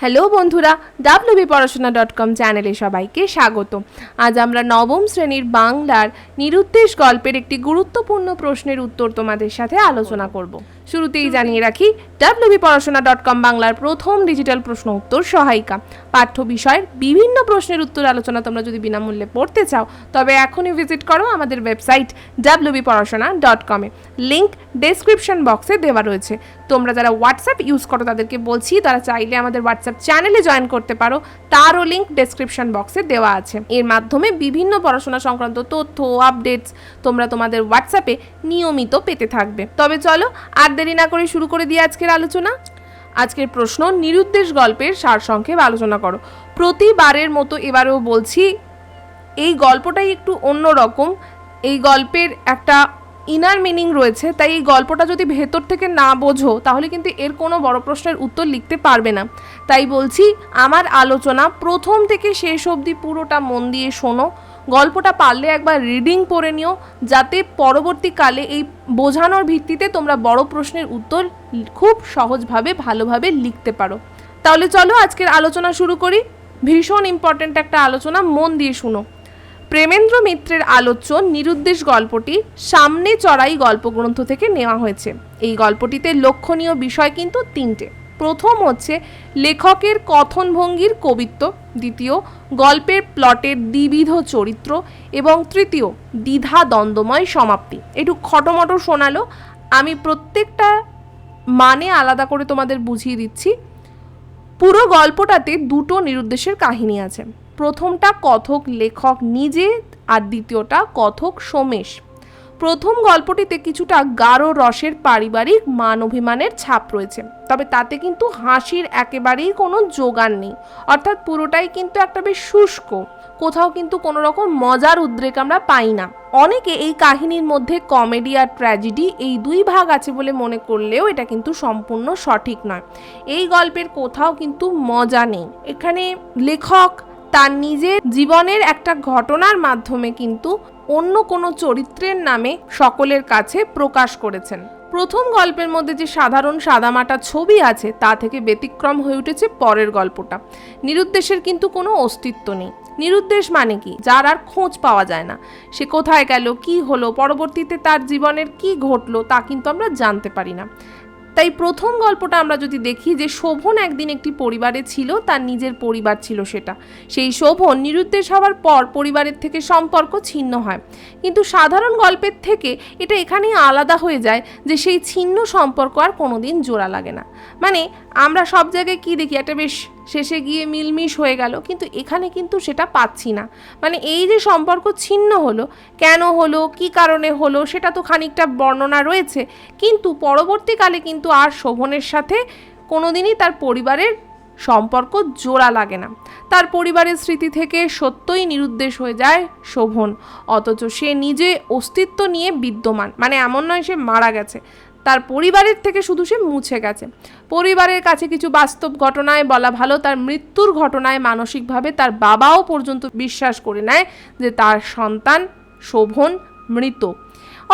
Hello বন্ধুরা WB Porashona dot কম চ্যানেলে সবাইকে স্বাগত। আজ আমরা নবম শ্রেণির বাংলার নিরুদ্দেশ গল্পের একটি গুরুত্বপূর্ণ প্রশ্নের উত্তর তোমাদের সাথে আলোচনা করব। শুরুতেই জানিয়ে রাখি ডাব্লিউবি পড়াশোনা ডট কম বাংলার প্রথম ডিজিটাল প্রশ্ন উত্তর সহায়িকা। পাঠ্য বিষয়ের বিভিন্ন প্রশ্নের উত্তর আলোচনা তোমরা যদি বিনামূল্যে পড়তে চাও, তবে এখনই ভিজিট করো আমাদের ওয়েবসাইট ডাব্লিউবি পড়াশোনা ডট কমে লিঙ্ক ডেসক্রিপশন বক্সে দেওয়া রয়েছে। তোমরা যারা হোয়াটসঅ্যাপ ইউজ করো তাদেরকে বলছি, তারা চাইলে আমাদের হোয়াটসঅ্যাপ চ্যানেলে জয়েন করতে পারো। তারও লিঙ্ক ডেসক্রিপশন বক্সে দেওয়া আছে। এর মাধ্যমে বিভিন্ন পড়াশোনা সংক্রান্ত তথ্য আপডেটস তোমরা তোমাদের হোয়াটসঅ্যাপে নিয়মিত পেতে থাকবে। তবে চলো, আর দেরি না করে শুরু করে দিয়ে আজকের আলোচনা। আজকের প্রশ্ন, নিরুদ্দেশ গল্পের সারসংক্ষেপ আলোচনা করো। প্রতিবারের মতো এবারেও বলছি, এই গল্পটাই একটু অন্য রকম। এই গল্পের একটা ইনার মিনিং রয়েছে, তাই এই গল্পটা যদি ভেতর থেকে না বোঝো, তাহলে কিন্তু এর কোনো বড় প্রশ্নের উত্তর লিখতে পারবে না। তাই বলছি, আমার আলোচনা প্রথম থেকে শেষ অবধি পুরোটা মন দিয়ে শোনো। গল্পটা পারলে একবার রিডিং পড়ে নিও, যাতে পরবর্তীকালে এই বোঝানোর ভিত্তিতে তোমরা বড় প্রশ্নের উত্তর খুব সহজভাবে, ভালোভাবে লিখতে পারো। তাহলে চলো আজকের আলোচনা শুরু করি। ভীষণ ইম্পর্ট্যান্ট একটা আলোচনা, মন দিয়ে শুনো। প্রেমেন্দ্র মিত্রের আলোচ্য, নিরুদ্দেশ গল্পটি সামনে চড়াই গল্পগ্রন্থ থেকে নেওয়া হয়েছে। এই গল্পটিতে লক্ষণীয় বিষয় কিন্তু তিনটে। প্রথম হচ্ছে লেখকের কথনভঙ্গির কবিত্ব, দ্বিতীয় গল্পের প্লটের দ্বিবিধ চরিত্র এবং তৃতীয় দ্বিধা দ্বন্দ্বময় সমাপ্তি। একটু খটোমটো শোনালো, আমি প্রত্যেকটা মানে আলাদা করে তোমাদের বুঝিয়ে দিচ্ছি। পুরো গল্পটাতে দুটো নিরুদ্দেশের কাহিনী আছে। প্রথমটা কথক লেখক নিজে আর দ্বিতীয়টা কথক সোমেশ প্রথম গল্পটিতে কিছুটা গাঢ় রসের পারিবারিক মান অভিমানের ছাপ রয়েছে। তবে তাতে কিন্তু হাসির একেবারেই কোনো যোগান নেই। অর্থাৎ পুরোটাই কিন্তু একটা বেশ শুষ্ক, কোথাও কিন্তু কোনো রকম মজার উদ্রেক আমরা পাই না। অনেকে এই কাহিনীর মধ্যে কমেডি আর ট্র্যাজেডি এই দুই ভাগ আছে বলে মনে করলেও এটা কিন্তু সম্পূর্ণ সঠিক নয়। এই গল্পের কোথাও কিন্তু মজা নেই। এখানে লেখক তার নিজের জীবনের একটা ঘটনার মাধ্যমে কিন্তু অন্য কোনো চরিত্রের নামে সকলের কাছে প্রকাশ করেছেন। প্রথম গল্পের মধ্যে যে সাধারণ সাদামাটা ছবি আছে, তা থেকে ব্যতিক্রম হয়ে উঠেছে পরের গল্পটা। নিরুদ্দেশের কিন্তু কোনো অস্তিত্ব নেই। নিরুদ্দেশ মানে কি? যার আর খোঁজ পাওয়া যায় না। সে কোথায় গেল, কি হলো, পরবর্তীতে তার জীবনের কি ঘটলো, তা কিন্তু আমরা জানতে পারি না। তাই প্রথম গল্পটা আমরা যদি দেখি যে শোভন একদিন একটি পরিবারে ছিল, তার নিজের পরিবার ছিল সেটা। সেই শোভন নিরুদ্দেশ হওয়ার পর পরিবারের থেকে সম্পর্ক ছিন্ন হয়। কিন্তু সাধারণ গল্পের থেকে এটা এখানেই আলাদা হয়ে যায় যে সেই ছিন্ন সম্পর্ক আর কোনোদিন জোড়া লাগে না। মানে আমরা সব জায়গায় কী দেখি? একটা বেশ শেষে গিয়ে মিলমিশ হয়ে গেল, কিন্তু এখানে কিন্তু সেটা পাচ্ছি না। মানে এই যে সম্পর্ক ছিন্ন হলো, কেন হলো, কি কারণে হলো, সেটা তো খানিকটা বর্ণনা রয়েছে, কিন্তু পরবর্তীকালে কিন্তু আর শোভনের সাথে কোনোদিনই তার পরিবারের সম্পর্ক জোড়া লাগে না। তার পরিবারের স্মৃতি থেকে সত্যই নিরুদ্দেশ হয়ে যায় শোভন। অথচ সে নিজে অস্তিত্ব নিয়ে বিদ্যমান মানে এমন নয় সে মারা গেছে। তার পরিবারের থেকে শুধু সে মুছে গেছে। পরিবারের কাছে কিছু বাস্তব ঘটনায় বলা ভালো, তার মৃত্যুর ঘটনায় মানসিকভাবে তার বাবাও পর্যন্ত বিশ্বাস করে নেয় যে তার সন্তান শোভন মৃত।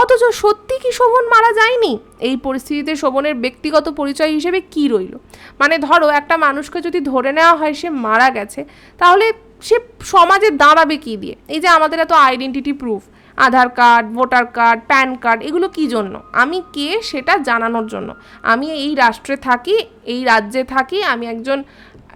অথচ সত্যি কি শোভন মারা যায়নি? এই পরিস্থিতিতে শোভনের ব্যক্তিগত পরিচয় হিসেবে কি রইল? মানে ধরো, একটা মানুষকে যদি ধরে নেওয়া হয় সে মারা গেছে, তাহলে সে সমাজে দাঁড়াবে কি দিয়ে? এই যে আমাদের এত identity proof Aadhaar card, voter card, PAN card, এগুলো কি জন্য? আমি কে সেটা জানানোর জন্য? আমি এই রাষ্ট্রে থাকি, এই রাজ্যে থাকি, আমি একজন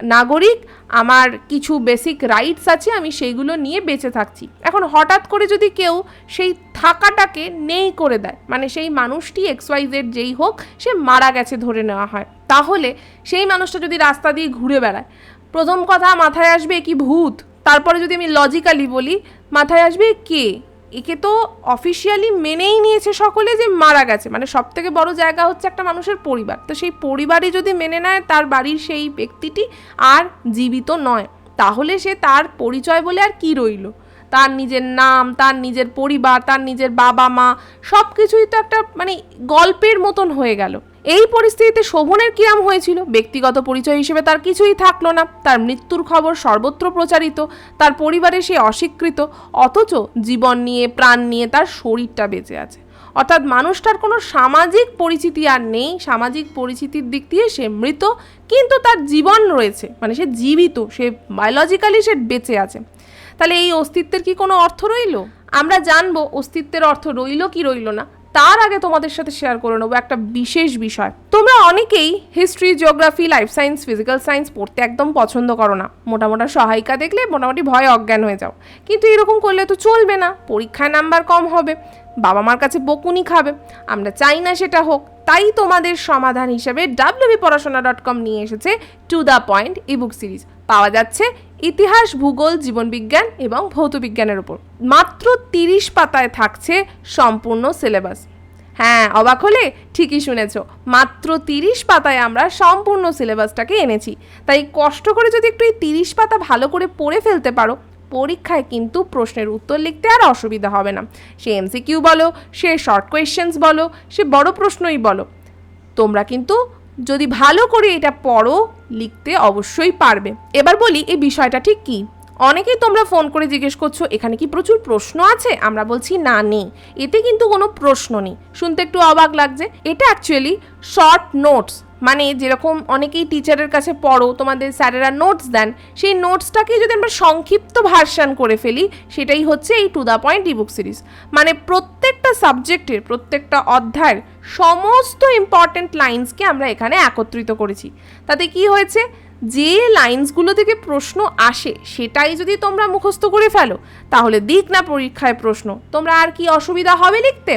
নাগরিক, আমার কিছু বেসিক রাইটস আছে, আমি সেইগুলো নিয়ে বেঁচে থাকছি। এখন হঠাৎ করে যদি কেউ সেই থাকাটাকে নেই করে দেয় মানে সেই মানুষটি এক্স ওয়াই জেড যেই হোক, সে মারা গেছে ধরে নেওয়া হয়। তাহলে সেই মানুষটা যদি রাস্তা দিয়ে ঘুরে বেড়ায়, প্রথম কথা মাথায় আসবে কি ভূত? তারপরে যদি আমি লজিক্যালি বলি, মাথায় আসবে কে? একে তো অফিসিয়ালি মেনেই নিয়েছে সকলে যে মারা গেছে। মানে সব থেকে বড় জায়গা হচ্ছে একটা মানুষের পরিবার। তো সেই পরিবারই যদি মেনে নেয়, তার বাড়ির সেই ব্যক্তিটি আর জীবিত নয়। তাহলে সে তার পরিচয় বলে আর কি রইল? তার নিজের নাম, তার নিজের পরিবার, তার নিজের বাবা মা সব কিছুই তো একটা মানে গল্পের মতন হয়ে গেল। এই পরিস্থিতিতে শোভনের কিরাম হয়েছিল? ব্যক্তিগত পরিচয় হিসেবে তার কিছুই থাকল না। তার মৃত্যুর খবর সর্বত্র প্রচারিত, তার পরিবারে সে অস্বীকৃত, অথচ জীবন নিয়ে, প্রাণ নিয়ে তার শরীরটা বেঁচে আছে। অর্থাৎ মানুষটার কোনো সামাজিক পরিচিতি আর নেই। সামাজিক পরিচিতির দিক দিয়ে সে মৃত, কিন্তু তার জীবন রয়েছে। মানে সে জীবিত, সে বায়োলজিক্যালি সে বেঁচে আছে। তাহলে এই অস্তিত্বের কি কোনো অর্থ রইল? আমরা জানব অস্তিত্বের অর্থ রইল কি রইল না। তার আগে তোমাদের সাথে শেয়ার করে নেব একটা বিশেষ বিষয়। তোমরা অনেকেই history geography life science physical science পড়তে একদম পছন্দ করো না। মোটামোটা সহায়িকা দেখলে মোটামুটি ভয় অজ্ঞান হয়ে যাও। কিন্তু এরকম করলে তো চলবে না। পরীক্ষায় নাম্বার কম হবে। বাবা মার কাছে বকুনি খাবে। আমরা চাই না সেটা হোক। তাই তোমাদের সমাধান হিসেবে ডাব্লিউবি পড়াশোনা ডট কম নিয়ে এসেছে to the point ebook series পাওয়া যাচ্ছে ইতিহাস, ভূগোল, জীবনবিজ্ঞান এবং ভৌতবিজ্ঞানের ওপর মাত্র তিরিশ পাতায় থাকছে সম্পূর্ণ সিলেবাস হ্যাঁ অবাক হলে? ঠিকই শুনেছ। মাত্র তিরিশ পাতায় আমরা সম্পূর্ণ সিলেবাসটাকে এনেছি। তাই কষ্ট করে যদি একটু এই তিরিশ পাতা ভালো করে পড়ে ফেলতে পারো পরীক্ষায় কিন্তু প্রশ্নের উত্তর লিখতে আর অসুবিধা হবে না। সে এমসিকিউ বলো, সে শর্ট কোয়েশ্চেন্স বলো, সে বড় প্রশ্নই বলো। তোমরা কিন্তু যদি ভালো করে এটা পড়ো, লিখতে অবশ্যই পারবে। এবার বলি, এই বিষয়টা ঠিক কি? অনেকেই তোমরা ফোন করে জিজ্ঞেস করছ, এখানে কি প্রচুর প্রশ্ন আছে? আমরা বলছি, না, নেই। এতে কিন্তু কোনো প্রশ্ন নেই। শুনতে একটু অবাক লাগছে। এটা অ্যাকচুয়ালি শর্ট নোটস মানে যেরকম অনেকেই টিচারের কাছে পড়ো, তোমাদের স্যারেরা নোটস দেন, সেই নোটসটাকে যদি আমরা সংক্ষিপ্ত ভার্সান করে ফেলি, সেটাই হচ্ছে এই to the point ebook series মানে প্রত্যেকটা সাবজেক্টের প্রত্যেকটা অধ্যায়ের সমস্ত ইম্পর্ট্যান্ট লাইন্সকে আমরা এখানে একত্রিত করেছি। তাতে কি হয়েছে? যে লাইন্সগুলো থেকে প্রশ্ন আসে, সেটাই যদি তোমরা মুখস্থ করে ফেলো, তাহলে দিক না পরীক্ষায় প্রশ্ন। তোমরা আর কি অসুবিধা হবে লিখতে?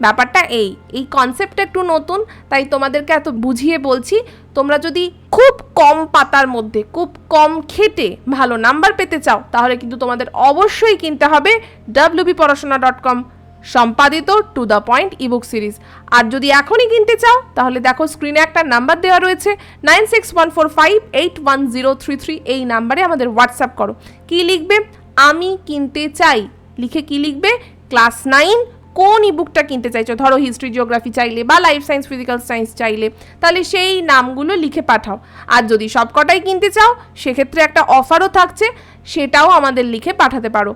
ব্যাপারটা এই এই কনসেপ্টটা একটু নতুন, তাই তোমাদেরকে এত বুঝিয়ে বলছি। তোমরা যদি খুব কম পাতার মধ্যে, খুব কম খেটে ভালো নাম্বার পেতে চাও, তাহলে কিন্তু তোমাদের অবশ্যই কিনতে হবে ডাব্লিউবি পড়াশোনা ডট কম সম্পাদিত to the point ebook series. আর যদি এখনই কিনতে চাও, তাহলে দেখো স্ক্রিনে একটা নাম্বার দেওয়া রয়েছে, nine six one four five eight one zero three three. এই নাম্বারে আমাদের হোয়াটসঅ্যাপ করো। কি লিখবে? আমি কিনতে চাই। লিখে কি লিখবে? Class nine. কোন ইবুকটা কিনতে চাইছো? ধরো হিস্ট্রি, জিওগ্রাফি চাইলে বা লাইফ সায়েন্স, ফিজিক্যাল সায়েন্স চাইলে। তাহলে সেই নামগুলো লিখে পাঠাও। আর যদি সবকটাই কিনতে চাও, সেক্ষেত্রে একটা অফারও থাকছে, সেটাও আমাদের লিখে পাঠাতে পারো।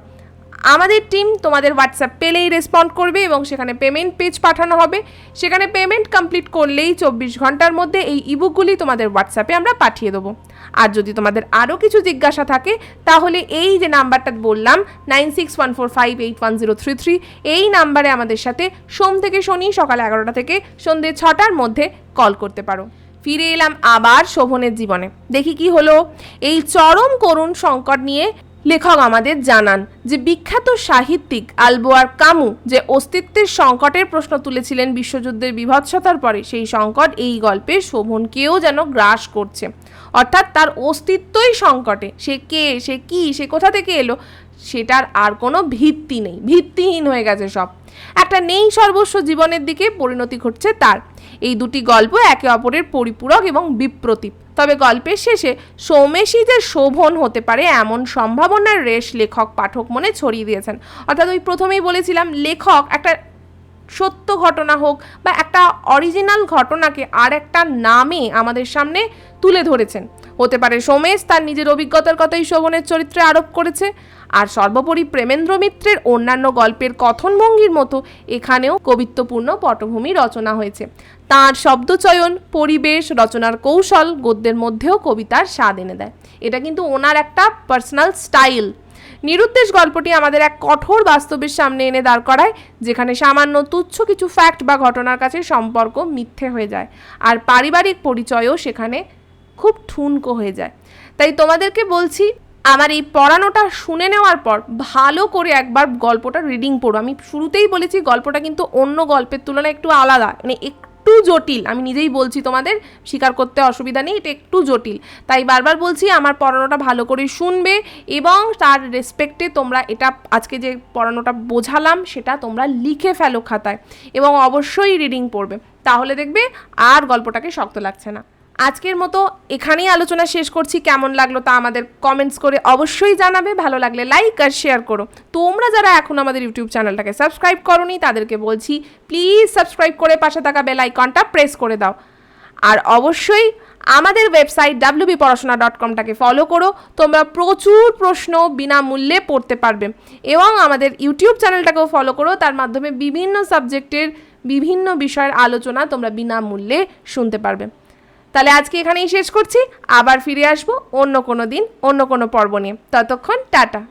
আমাদের টিম তোমাদের হোয়াটসঅ্যাপ পেলেই রেসপন্ড করবে এবং সেখানে পেমেন্ট পেজ পাঠানো হবে। সেখানে পেমেন্ট কমপ্লিট করলেই চব্বিশ ঘণ্টার মধ্যে এই ইবুকগুলি তোমাদের হোয়াটসঅ্যাপে আমরা পাঠিয়ে দেবো। আর যদি তোমাদের আরও কিছু জিজ্ঞাসা থাকে, তাহলে এই যে নাম্বারটা বললাম nine six one four five eight one zero three three এই নাম্বারে আমাদের সাথে সোম থেকে শনি সকাল এগারোটা থেকে সন্ধ্যে ছটার মধ্যে কল করতে পারো। ফিরে এলাম আবার শোভনের জীবনে। দেখি কি হলো। এই চরম করুণ সংকট নিয়ে লেখক আমাদের জানান যে বিখ্যাত সাহিত্যিক আলবোয়ার কামু যে অস্তিত্বের সংকটের প্রশ্ন তুলেছিলেন বিশ্বযুদ্ধের বিভৎসতার পরে, সেই সংকট এই গল্পে শোভনকেও যেন গ্রাস করছে। অর্থাৎ তার অস্তিত্বই সংকটে। সে কে? সে কি? সে কোথা থেকে এলো? সেটার আর কোনো ভিত্তি নেই। ভিত্তিহীন হয়ে গেছে সব। একটা নেই সর্বস্ব জীবনের দিকে পরিণতি ঘটছে তার। এই দুটি গল্প একে অপরের পরিপূরক এবং বিপ্রতীপ। তবে গল্পের শেষে সৌমেশী যে শোভন হতে পারে এমন সম্ভাবনার রেশ লেখক পাঠক মনে ছড়িয়ে দিয়েছেন। অর্থাৎ ওই প্রথমেই বলেছিলাম, লেখক একটা সত্য ঘটনা হোক বা একটা অরিজিনাল ঘটনাকে আর একটা নামে আমাদের সামনে তুলে ধরেছেন। হতে পারে সোমেশ তার নিজের অভিজ্ঞতার কথাই শোভনের চরিত্রে আরোপ করেছে। আর সর্বোপরি প্রেমেন্দ্র মিত্রের অন্যান্য গল্পের কথনভঙ্গির মতো এখানেও কবিত্বপূর্ণ পটভূমি রচনা হয়েছে। তাঁর শব্দচয়ন, পরিবেশ, রচনার কৌশল গদ্যের মধ্যেও কবিতার স্বাদ এনে দেয়। এটা কিন্তু ওনার একটা পার্সোনাল স্টাইল নিরুদ্দেশ গল্পটি আমাদের এক কঠোর বাস্তবের সামনে এনে দাঁড় করায়, যেখানে সামান্য তুচ্ছ কিছু ফ্যাক্ট বা ঘটনার কাছে সম্পর্ক মিথ্যে হয়ে যায়। আর পারিবারিক পরিচয়ও সেখানে খুব ঠুনকো হয়ে যায়। তাই তোমাদেরকে বলছি, আমার এই পড়ানোটা শুনে নেওয়ার পর ভালো করে একবার গল্পটা রিডিং পড়ো। আমি শুরুতেই বলেছি গল্পটা কিন্তু অন্য গল্পের তুলনায় একটু আলাদা মানে একটু জটিল। আমি নিজেই বলছি তোমাদের, স্বীকার করতে অসুবিধা নেই, এটা একটু জটিল। তাই বারবার বলছি, আমার পড়ানোটা ভালো করে শুনবে এবং তার রেসপেক্টে তোমরা এটা, আজকে যে পড়ানোটা বোঝালাম, সেটা তোমরা লিখে ফেলো খাতায় এবং অবশ্যই রিডিং পড়বে। তাহলে দেখবে আর গল্পটাকে শক্ত লাগছে না। আজকের মতো এখানেই আলোচনা শেষ করছি। কেমন লাগল তা আমাদের কমেন্টস করে অবশ্যই জানাবে। ভালো লাগলে লাইক আর শেয়ার করো। তোমরা যারা এখন আমাদের ইউটিউব চ্যানেলটাকে সাবস্ক্রাইব করনি, তাদেরকে বলছি প্লিজ সাবস্ক্রাইব করে পাশে থাকা বেল আইকনটা প্রেস করে দাও। আর অবশ্যই আমাদের ওয়েবসাইট ডাব্লিউবি পড়াশোনা ডট কমটাকে ফলো করো। তোমরা প্রচুর প্রশ্ন বিনামূল্যে পড়তে পারবে। এবং আমাদের ইউটিউব চ্যানেলটাকেও ফলো করো। তার মাধ্যমে বিভিন্ন সাবজেক্টের বিভিন্ন বিষয়ের আলোচনা তোমরা বিনামূল্যে শুনতে পারবে। তাহলে আজকে এখানেই শেষ করছি। আবার ফিরে আসব অন্য কোনো দিন, অন্য কোনো পর্ব নিয়ে। ততক্ষণ টাটা।